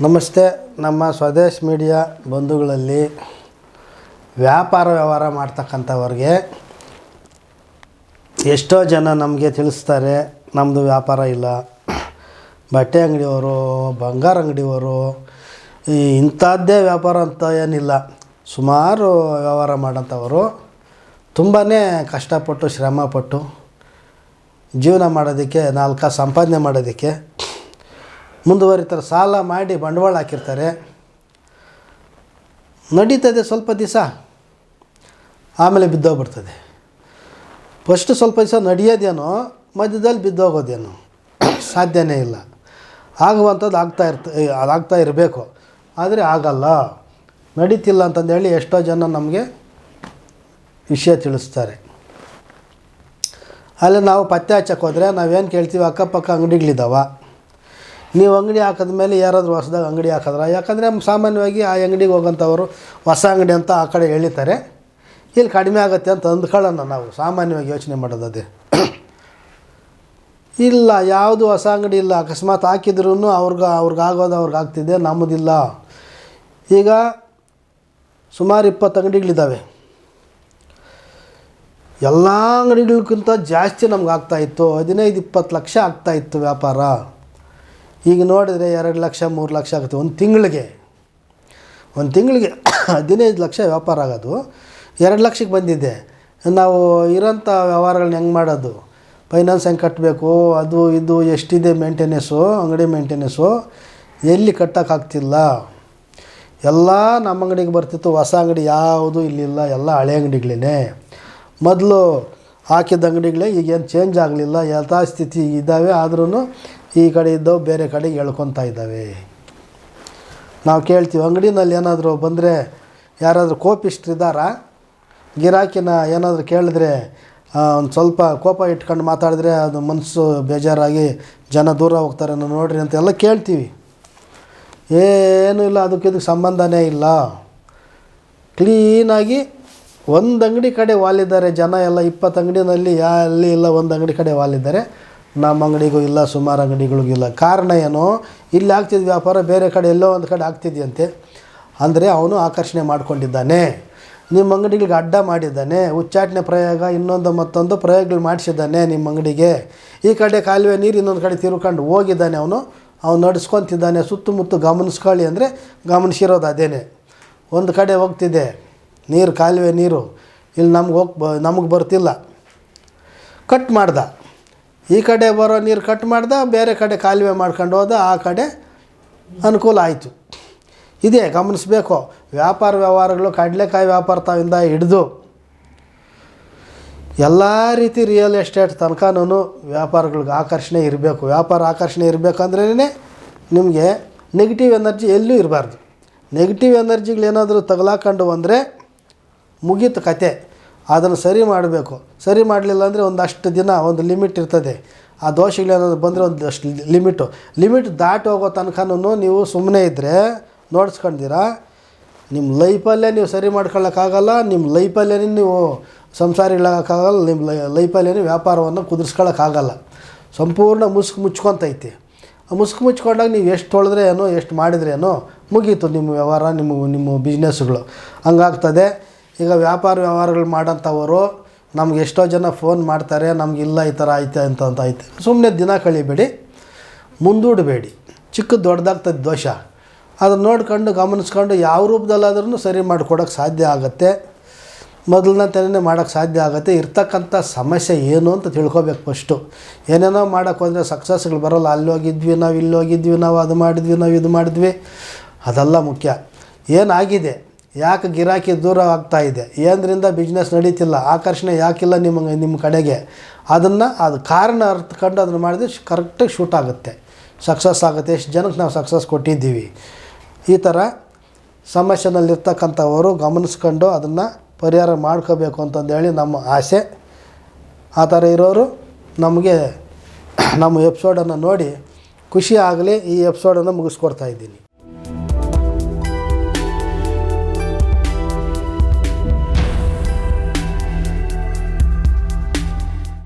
ನಮಸ್ತೆ, ನಮ್ಮ ಸ್ವದೇಶ್ ಮೀಡಿಯಾ ಬಂಧುಗಳಲ್ಲಿ ವ್ಯಾಪಾರ ವ್ಯವಹಾರ ಮಾಡ್ತಕ್ಕಂಥವ್ರಿಗೆ ಎಷ್ಟೋ ಜನ ನಮಗೆ ತಿಳಿಸ್ತಾರೆ ನಮ್ಮದು ವ್ಯಾಪಾರ ಇಲ್ಲ. ಬಟ್ಟೆ ಅಂಗಡಿಯವರು, ಬಂಗಾರ ಅಂಗಡಿಯವರು, ಈ ಇಂಥದ್ದೇ ವ್ಯಾಪಾರ ಅಂತ ಏನಿಲ್ಲ. ಸುಮಾರು ವ್ಯವಹಾರ ಮಾಡೋಂಥವರು ತುಂಬಾ ಕಷ್ಟಪಟ್ಟು, ಶ್ರಮಪಟ್ಟು ಜೀವನ ಮಾಡೋದಕ್ಕೆ, ನಾಲ್ಕು ಸಂಪಾದನೆ ಮಾಡೋದಕ್ಕೆ ಮುಂದುವರಿತಾರೆ, ಸಾಲ ಮಾಡಿ ಬಂಡವಾಳ ಹಾಕಿರ್ತಾರೆ. ನಡೀತದೆ ಸ್ವಲ್ಪ ದಿವಸ, ಆಮೇಲೆ ಬಿದ್ದೋಗ್ಬಿಡ್ತದೆ. ಫಸ್ಟ್ ಸ್ವಲ್ಪ ದಿವಸ ನಡೆಯೋದೇನೋ, ಮಧ್ಯದಲ್ಲಿ ಬಿದ್ದೋಗೋದೇನೋ, ಸಾಧ್ಯನೇ ಇಲ್ಲ. ಆಗುವಂಥದ್ದು ಆಗ್ತಾ ಇರ್ತ ಅದಾಗ್ತಾ ಇರಬೇಕು. ಆದರೆ ಆಗಲ್ಲ. ನಡೀತಿಲ್ಲ ಅಂತಂದೇಳಿ ಎಷ್ಟೋ ಜನ ನಮಗೆ ವಿಷಯ ತಿಳಿಸ್ತಾರೆ. ಅಲ್ಲಿ ನಾವು ಪತ್ತೆ ಹಚ್ಚಕ್ಕೆ ಹೋದರೆ ನಾವೇನು ಕೇಳ್ತೀವಿ, ಅಕ್ಕಪಕ್ಕ ಅಂಗಡಿಗಳಿದ್ದಾವ ನೀವು ಅಂಗಡಿ ಹಾಕಿದ ಮೇಲೆ ಯಾರಾದರೂ ಹೊಸದಾಗ ಅಂಗಡಿ ಹಾಕಿದ್ರೆ? ಯಾಕಂದರೆ ಸಾಮಾನ್ಯವಾಗಿ ಆ ಅಂಗಡಿಗೆ ಹೋಗೋಂಥವ್ರು ಹೊಸ ಅಂಗಡಿ ಅಂತ ಆ ಕಡೆ ಎಳಿತಾರೆ ಇಲ್ಲಿ ಕಡಿಮೆ ಆಗುತ್ತೆ ಅಂತ ಅಂದ್ಕೊಳ್ಳೋಣ ನಾವು. ಸಾಮಾನ್ಯವಾಗಿ ಯೋಚನೆ ಮಾಡೋದು ಅದೇ. ಇಲ್ಲ, ಯಾವುದು ಹೊಸ ಅಂಗಡಿ ಇಲ್ಲ. ಅಕಸ್ಮಾತ್ ಹಾಕಿದ್ರೂ ಅವ್ರಿಗೆ ಅವ್ರಿಗಾಗೋದು ಅವ್ರಿಗೆ ಆಗ್ತಿದೆ, ನಮ್ಮದಿಲ್ಲ. ಈಗ ಸುಮಾರು ಇಪ್ಪತ್ತು ಅಂಗಡಿಗಳಿದ್ದಾವೆ ಎಲ್ಲ ಅಂಗಡಿಗಳಿಗಿಂತ ಜಾಸ್ತಿ ನಮ್ಗೆ ಆಗ್ತಾಯಿತ್ತು ಹದಿನೈದು, ಇಪ್ಪತ್ತು ಲಕ್ಷ ಆಗ್ತಾಯಿತ್ತು ವ್ಯಾಪಾರ. ಈಗ ನೋಡಿದ್ರೆ ಎರಡು ಲಕ್ಷ, ಮೂರು ಲಕ್ಷ ಆಗುತ್ತೆ. ಒಂದು ತಿಂಗಳಿಗೆ. ಒಂದು ತಿಂಗಳಿಗೆ ಹದಿನೈದು ಲಕ್ಷ ವ್ಯಾಪಾರ ಆಗೋದು. ಎರಡು ಲಕ್ಷಕ್ಕೆ ಬಂದಿದೆ. ನಾವು ಇರೋಂಥ ವ್ಯವಹಾರಗಳನ್ನ ಹೆಂಗೆ ಮಾಡೋದು? ಫೈನಾನ್ಸ್ ಹೆಂಗೆ ಕಟ್ಟಬೇಕು ಅದು, ಇದು, ಎಷ್ಟಿದೆ ಮೇಂಟೆನೆನ್ಸು? ಅಂಗಡಿ ಮೇಂಟೆನೆನ್ಸು? ಎಲ್ಲಿ ಕಟ್ಟೋಕ್ಕಾಗ್ತಿಲ್ಲ ಎಲ್ಲ ನಮ್ಮ ಅಂಗಡಿಗೆ ಬರ್ತಿತ್ತು. ಹೊಸ ಅಂಗಡಿ ಯಾವುದು ಇಲ್ಲಿಲ್ಲ. ಎಲ್ಲ ಹಳೆ ಅಂಗಡಿಗಳೇ ಮೊದಲು ಹಾಕಿದ ಅಂಗಡಿಗಳೇ ಈಗೇನು ಚೇಂಜ್ ಆಗಲಿಲ್ಲ. ಯಥಾಸ್ಥಿತಿ ಇದ್ದಾವೆ. ಆದ್ರೂ ಈ ಕಡೆ ಇದ್ದವು ಬೇರೆ ಕಡೆಗೆ ಎಳ್ಕೊತಾ ಇದ್ದಾವೆ. ನಾವು ಕೇಳ್ತೀವಿ, ಅಂಗಡಿನಲ್ಲಿ ಏನಾದರೂ ಬಂದರೆ ಯಾರಾದರೂ ಕೋಪಿಸ್ಟ್ರಿದ್ದಾರಾ ಗಿರಾಕಿನ ಏನಾದರೂ ಕೇಳಿದ್ರೆ ಒಂದು ಸ್ವಲ್ಪ ಕೋಪ ಇಟ್ಕೊಂಡು ಮಾತಾಡಿದ್ರೆ ಅದು ಮನಸ್ಸು ಬೇಜಾರಾಗಿ ಜನ ದೂರ ಹೋಗ್ತಾರೆ ನೋಡ್ರಿ ಅಂತೆಲ್ಲ ಕೇಳ್ತೀವಿ. ಏನೂ ಇಲ್ಲ, ಅದಕ್ಕೆ ಇದಕ್ಕೆ ಸಂಬಂಧನೇ ಇಲ್ಲ. ಕ್ಲೀನಾಗಿ ಒಂದು ಅಂಗಡಿ ಕಡೆ ವಾಲಿದ್ದಾರೆ ಜನ ಎಲ್ಲ, ಇಪ್ಪತ್ತು ಅಂಗಡಿನಲ್ಲಿ ಎಲ್ಲಿ ಇಲ್ಲ, ಒಂದು ಅಂಗಡಿ ಕಡೆ ವಾಲಿದ್ದಾರೆ. ನಮ್ಮ ಅಂಗಡಿಗೂ ಇಲ್ಲ, ಸುಮಾರು ಅಂಗಡಿಗಳಿಗೂ ಇಲ್ಲ. ಕಾರಣ ಏನು? ಇಲ್ಲಿ ಆಗ್ತಿದ್ದ ವ್ಯಾಪಾರ ಬೇರೆ ಕಡೆ ಎಲ್ಲೋ ಒಂದು ಕಡೆ ಆಗ್ತಿದೆಯಂತೆ. ಅಂದರೆ ಅವನು ಆಕರ್ಷಣೆ ಮಾಡ್ಕೊಂಡಿದ್ದಾನೆ. ನಿಮ್ಮ ಅಂಗಡಿಗಳಿಗೆ ಅಡ್ಡ ಮಾಡಿದ್ದಾನೆ. ಉಚ್ಚಾಟನೆ ಪ್ರಯೋಗ, ಇನ್ನೊಂದು ಮತ್ತೊಂದು ಪ್ರಯೋಗಗಳು ಮಾಡಿಸಿದ್ದಾನೆ ನಿಮ್ಮ ಅಂಗಡಿಗೆ. ಈ ಕಡೆ ಕಾಲುವೆ ನೀರು ಇನ್ನೊಂದು ಕಡೆ ತಿರ್ಕೊಂಡು ಹೋಗಿದ್ದಾನೆ ಅವನು. ಅವನು ನಡೆಸ್ಕೊತಿದ್ದಾನೆ, ಸುತ್ತಮುತ್ತ ಗಮನಿಸ್ಕೊಳ್ಳಿ ಅಂದರೆ ಗಮನಿಸಿರೋದು ಅದೇನೆ. ಒಂದು ಕಡೆ ಹೋಗ್ತಿದೆ, ನೀರು, ಕಾಲುವೆ ನೀರು. ಇಲ್ಲಿ ನಮ್ಗೆ ಹೋಗಿ ನಮಗೆ ಬರ್ತಿಲ್ಲ. ಕಟ್ ಮಾಡ್ದ. ಈ ಕಡೆ ಬರೋ ನೀರು ಕಟ್ ಮಾಡ್ದ, ಬೇರೆ ಕಡೆ ಕಾಲುವೆ ಮಾಡ್ಕೊಂಡು ಹೋದ, ಆ ಕಡೆ ಅನುಕೂಲ ಆಯಿತು. ಇದೇ ಗಮನಿಸಬೇಕು. ವ್ಯಾಪಾರ ವ್ಯವಹಾರಗಳು ಕಡಲೆಕಾಯಿ ವ್ಯಾಪಾರ ತಾವಿಂದ ಹಿಡಿದು ಎಲ್ಲ ರೀತಿ ರಿಯಲ್ ಎಸ್ಟೇಟ್ ತನಕನೂ ವ್ಯಾಪಾರಗಳಿಗೆ ಆಕರ್ಷಣೆ ಇರಬೇಕು. ವ್ಯಾಪಾರ ಆಕರ್ಷಣೆ ಇರಬೇಕಂದ್ರೇ ನಿಮಗೆ ನೆಗೆಟಿವ್ ಎನರ್ಜಿ ಎಲ್ಲೂ ಇರಬಾರ್ದು. ನೆಗೆಟಿವ್ ಎನರ್ಜಿಗಳೇನಾದರೂ ತಗಲಾಕೊಂಡು ಅಂದರೆ ಮುಗೀತು ಕತೆ. ಅದನ್ನು ಸರಿ ಮಾಡಬೇಕು. ಸರಿ ಮಾಡಲಿಲ್ಲ ಅಂದರೆ ಒಂದಷ್ಟು ದಿನ, ಒಂದು ಲಿಮಿಟ್ ಇರ್ತದೆ. ಆ ದೋಷಗಳೇನಾದ್ರು ಬಂದರೆ ಒಂದಷ್ಟು ಲಿಮಿಟು. ಲಿಮಿಟ್ ದಾಟಿ ಹೋಗೋ ತನಕನೂ ನೀವು ಸುಮ್ಮನೆ ಇದ್ದರೆ ನೋಡ್ಸ್ಕೊಂಡಿರಾ ನಿಮ್ಮ ಲೈಫಲ್ಲೇ ನೀವು ಸರಿ ಮಾಡ್ಕೊಳ್ಳೋಕ್ಕಾಗಲ್ಲ, ನಿಮ್ಮ ಲೈಫಲ್ಲೇ ನೀವು ಸಂಸಾರಿಗಳಾಗಕ್ಕಾಗಲ್ಲ ನಿಮ್ಮ ಲೈ, ಲೈಫಲ್ಲೇ ವ್ಯಾಪಾರವನ್ನು ಕುದುರಿಸ್ಕೊಳ್ಳೋಕ್ಕಾಗಲ್ಲ. ಸಂಪೂರ್ಣ ಮುಸ್ಕು ಮುಚ್ಕೊತೈತಿ. ಆ ಮುಸ್ಕು ಮುಚ್ಕೊಂಡಾಗ ನೀವು ಎಷ್ಟು ತೊಳೆದ್ರೆ ಏನೋ ಎಷ್ಟು ಮಾಡಿದ್ರೇನೋ ಮುಗೀತು ನಿಮ್ಮ ವ್ಯವಹಾರ, ನಿಮ್ಮ ನಿಮ್ಮ ಬಿಸ್ನೆಸ್ಗಳು ಹಂಗಾಗ್ತದೆ. ಈಗ ವ್ಯಾಪಾರ ವ್ಯವಹಾರಗಳು ಮಾಡೋಂಥವರು ನಮ್ಗೆ ಎಷ್ಟೋ ಜನ ಫೋನ್ ಮಾಡ್ತಾರೆ, ನಮ್ಗೆ ಇಲ್ಲ ಈ ಥರ ಐತೆ ಅಂತ ಅಂತ ಐತೆ. ಸುಮ್ಮನೆ ದಿನ ಕಳಿಬೇಡಿ, ಮುಂದೂಡಬೇಡಿ. ಚಿಕ್ಕ ದೊಡ್ಡದಾಗ್ತದೆ ದೋಷ. ಅದನ್ನು ನೋಡ್ಕೊಂಡು ಗಮನಿಸ್ಕೊಂಡು ಯಾವ ರೂಪದಲ್ಲಾದ್ರೂ ಸರಿ ಮಾಡಿಕೊಡೋಕ್ಕೆ ಸಾಧ್ಯ ಆಗುತ್ತೆ. ಮೊದಲನೇ ಮಾಡೋಕ್ಕೆ ಸಾಧ್ಯ ಆಗುತ್ತೆ. ಇರ್ತಕ್ಕಂಥ ಸಮಸ್ಯೆ ಏನು ಅಂತ ತಿಳ್ಕೊಬೇಕು ಫಸ್ಟು ಏನೇನೋ ಮಾಡೋಕ್ಕೆ ಹೋದರೆ ಸಕ್ಸಸ್ಗಳು ಬರೋಲ್ಲ. ಅಲ್ಲಿ ಹೋಗಿದ್ವಿ ನಾವು, ಇಲ್ಲಿ ಹೋಗಿದ್ವಿ ನಾವು, ಅದು ಮಾಡಿದ್ವಿ ನಾವು, ಇದು ಮಾಡಿದ್ವಿ. ಅದೆಲ್ಲ ಮುಖ್ಯ. ಏನಾಗಿದೆ? ಯಾಕೆ ಗಿರಾಕಿ ದೂರ ಆಗ್ತಾ ಇದೆ? ಏನರಿಂದ ಬಿಸ್ನೆಸ್ ನಡೀತಿಲ್ಲ? ಆಕರ್ಷಣೆ ಯಾಕಿಲ್ಲ ನಿಮ್ಮ ನಿಮ್ಮ ಕಡೆಗೆ? ಅದನ್ನು, ಅದು ಕಾರಣ ಅರ್ಥಕೊಂಡು ಅದನ್ನು ಮಾಡಿದ್ರೆ ಕರೆಕ್ಟಾಗಿ ಶೂಟ್ ಆಗುತ್ತೆ. ಸಕ್ಸಸ್ ಆಗುತ್ತೆ. ಎಷ್ಟು ಜನಕ್ಕೆ ನಾವು ಸಕ್ಸಸ್ ಕೊಟ್ಟಿದ್ದೀವಿ. ಈ ಥರ ಸಮಸ್ಯೆನಲ್ಲಿರ್ತಕ್ಕಂಥವರು ಗಮನಿಸ್ಕೊಂಡು ಅದನ್ನು ಪರಿಹಾರ ಮಾಡ್ಕೋಬೇಕು ಅಂತಂದೇಳಿ ನಮ್ಮ ಆಸೆ. ಆ ಥರ ಇರೋರು ನಮಗೆ ನಮ್ಮ ಎಪಿಸೋಡನ್ನು ನೋಡಿ ಖುಷಿ ಆಗಲಿ ಈ ಎಪಿಸೋಡನ್ನು ಮುಗಿಸ್ಕೊಡ್ತಾ ಇದ್ದೀನಿ.